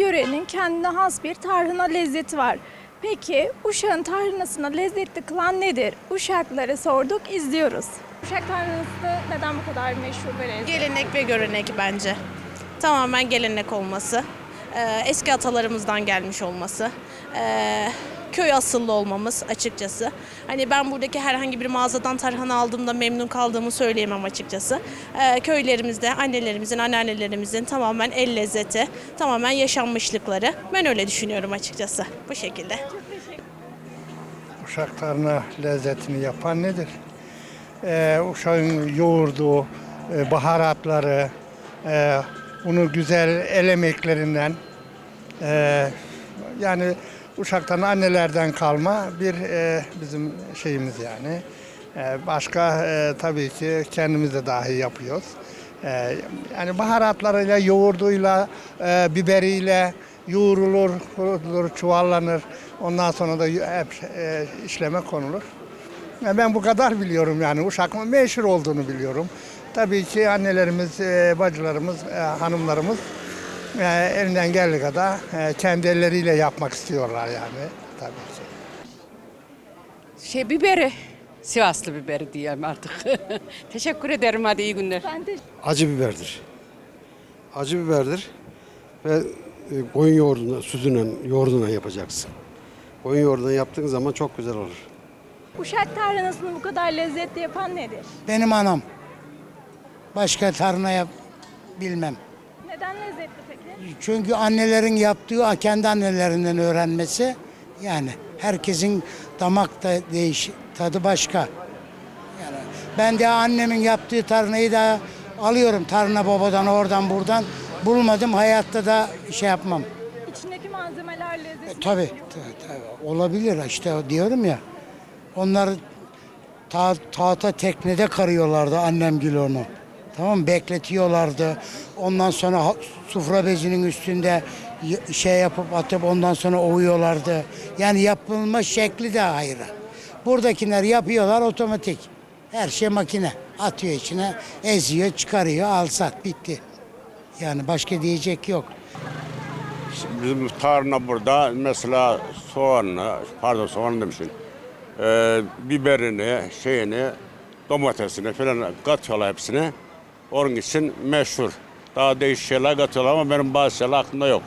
yörenin kendine has bir tarhana lezzeti var. Peki Uşak'ın tarhanasını lezzetli kılan nedir? Uşaklara sorduk, izliyoruz. Uşak tarhanası neden bu kadar meşhur ve lezzetli? Gelenek ve görenek bence. Tamamen gelenek olması. Ee, eski atalarımızdan gelmiş olması. Ee, köy asıllı olmamız açıkçası. Hani ben buradaki herhangi bir mağazadan tarhana aldığımda memnun kaldığımı söyleyemem açıkçası. Ee, köylerimizde annelerimizin, anneannelerimizin tamamen el lezzeti, tamamen yaşanmışlıkları. Ben öyle düşünüyorum açıkçası. Bu şekilde. Uşak tarhana lezzetini yapan nedir? Uşağın yoğurdu, e, baharatları, e, bunu güzel el emeklerinden, e, yani uşaktan annelerden kalma bir e, bizim şeyimiz yani. E, başka e, tabii ki kendimiz de dahi yapıyoruz. E, yani baharatlarıyla, yoğurduyla, e, biberiyle yoğrulur, kurutulur, çuvallanır. Ondan sonra da hep e, işleme konulur. Ya Ben bu kadar biliyorum yani Uşak meşhur olduğunu biliyorum. Tabii ki annelerimiz, e, bacılarımız, e, hanımlarımız e, elinden geldiği kadar kendi elleriyle yapmak istiyorlar yani tabii ki. Şey biberi. Sivaslı biberi diyeyim artık. Teşekkür ederim hadi iyi günler. Ben de acı biberdir. Acı biberdir ve koyun yoğurduna, sütüyle, yoğurduna yapacaksın. Koyun yoğurduna yaptığın zaman çok güzel olur. Uşak tarhanasını bu kadar lezzetli yapan nedir? Benim anam. Başka tarnaya bilmem. Neden lezzetli peki? Çünkü annelerin yaptığı kendi annelerinden öğrenmesi yani herkesin damak da değiş tadı başka. Yani ben de annemin yaptığı tarnayı da alıyorum tarna babadan oradan buradan bulmadım hayatta da şey yapmam. İçindeki malzemeler lezzetli. Tabii, tabii, tabii. olabilir işte diyorum ya. Onlar ta, tahta teknede karıyorlardı annem gül onu. Tamam bekletiyorlardı. Ondan sonra sufra bezinin üstünde şey yapıp atıp ondan sonra ovuyorlardı. Yani yapılma şekli de ayrı. Buradakiler yapıyorlar otomatik. Her şey makine. Atıyor içine, eziyor, çıkarıyor, al sat bitti. Yani başka diyecek yok. Bizim tarhana burada mesela soğanını, pardon soğan demişsin, ee, biberini, şeyini, domatesini falan katıyorlar hepsini. Onun için meşhur. Daha değişik şeyler katıyorlar ama benim bazı şeyler aklımda yok.